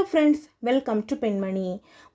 Hello friends welcome to பெண்மணி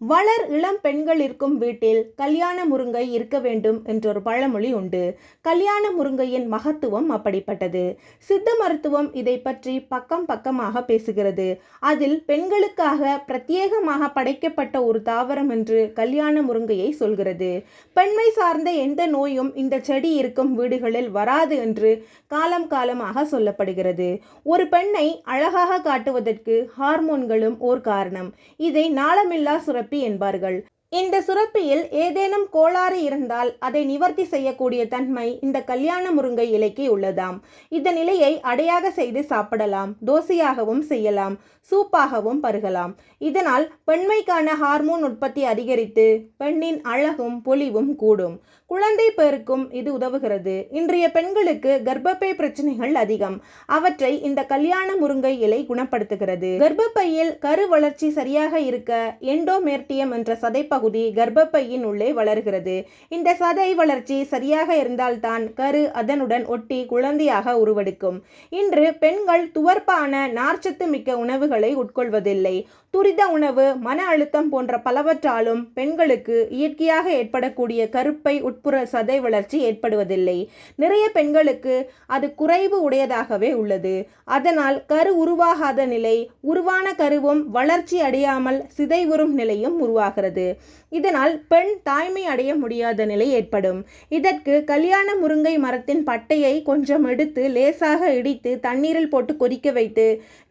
வளர் இளம் பெண்கள் இருக்கும் வீட்டில் கல்யாண முருங்கை இருக்க வேண்டும் என்றொரு பழமொழி உண்டு. கல்யாண முருங்கையின் மகத்துவம் அப்படிப்பட்டது. சித்த மருத்துவம் இதை பற்றி பக்கம் பக்கமாக பேசுகிறது. அதில் பெண்களுக்காக பிரத்யேகமாக படைக்கப்பட்ட ஒரு தாவரம் என்று கல்யாண முருங்கையை சொல்கிறது. பெண்மை சார்ந்த எந்த நோயும் இந்த செடி இருக்கும் வீடுகளில் வராது என்று காலம் காலமாக சொல்லப்படுகிறது. ஒரு பெண்ணை அழகாக காட்டுவதற்கு ஹார்மோன்களும் ஒரு ஓர் காரணம். இதை நாளமில்லா சுரப்பி என்பார்கள். இந்த சுரப்பியில் ஏதேனும் கோளாறு இருந்தால் அதை நிவர்த்தி செய்யக்கூடிய தன்மை இந்த கல்யாண முருங்கை இலைக்கு உள்ளதாம். இந்த நிலையை அடையாக செய்து சாப்பிடலாம் தோசையாகவும் செய்யலாம் சூப்பாகவும் பருகலாம். இதனால் பெண்மைக்கான ஹார்மோன் உற்பத்தி அதிகரித்து பெண்ணின் அழகும் பொலிவும் கூடும். குழந்தை பெருக்கும் இது உதவுகிறது. இன்றைய பெண்களுக்கு கர்ப்பப்பை பிரச்சனைகள் அதிகம். அவற்றை இந்த கல்யாண முருங்கை இலை குணப்படுத்துகிறது. கர்ப்பப்பையில் கரு வளர்ச்சி சரியாக இருக்க எண்டோமேர்டியம் என்ற சதைப்பகுதி கர்ப்பப்பையின் உள்ளே வளர்கிறது. இந்த சதை வளர்ச்சி சரியாக இருந்தால்தான் கரு அதனுடன் ஒட்டி குழந்தையாக உருவெடுக்கும். இன்று பெண்கள் துவர்ப்பான நார்ச்சத்து மிக்க உணவுகளை உட்கொள்வதில்லை. துரித உணவு மன அழுத்தம் போன்ற பலவற்றாலும் பெண்களுக்கு இயற்கையாக ஏற்படக்கூடிய கருப்பை உட்புற சதை வளர்ச்சி ஏற்படுவதில்லை. நிறைய பெண்களுக்கு அது குறைவு உடையதாகவே உள்ளது. அதனால் கரு உருவாகாத நிலை உருவான கருவும் வளர்ச்சி அடையாமல் சிதைவுறும் நிலையும் உருவாகிறது. இதனால் பெண் தாய்மை அடைய முடியாத நிலை ஏற்படும். இதற்கு கல்யாண முருங்கை மரத்தின் பட்டையை கொஞ்சம் எடுத்து லேசாக இடித்து தண்ணீரில் போட்டு கொதிக்க வைத்து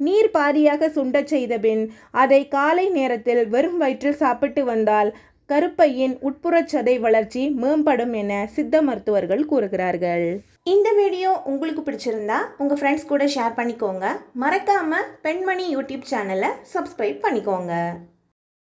நீர் பாதியாக சுண்டச் செய்த பின் அதை காலை நேரத்தில் வெறும் வயிற்றில் சாப்பிட்டு வந்தால் கருப்பையின் உட்புறச் சதை வளர்ச்சி மேம்படும் என சித்த மருத்துவர்கள் கூறுகிறார்கள். இந்த வீடியோ உங்களுக்கு பிடிச்சிருந்தா உங்கள் ஃப்ரெண்ட்ஸ் கூட ஷேர் பண்ணிக்கோங்க. மறக்காமல் பெண்மணி யூடியூப் சேனலை சப்ஸ்கிரைப் பண்ணிக்கோங்க.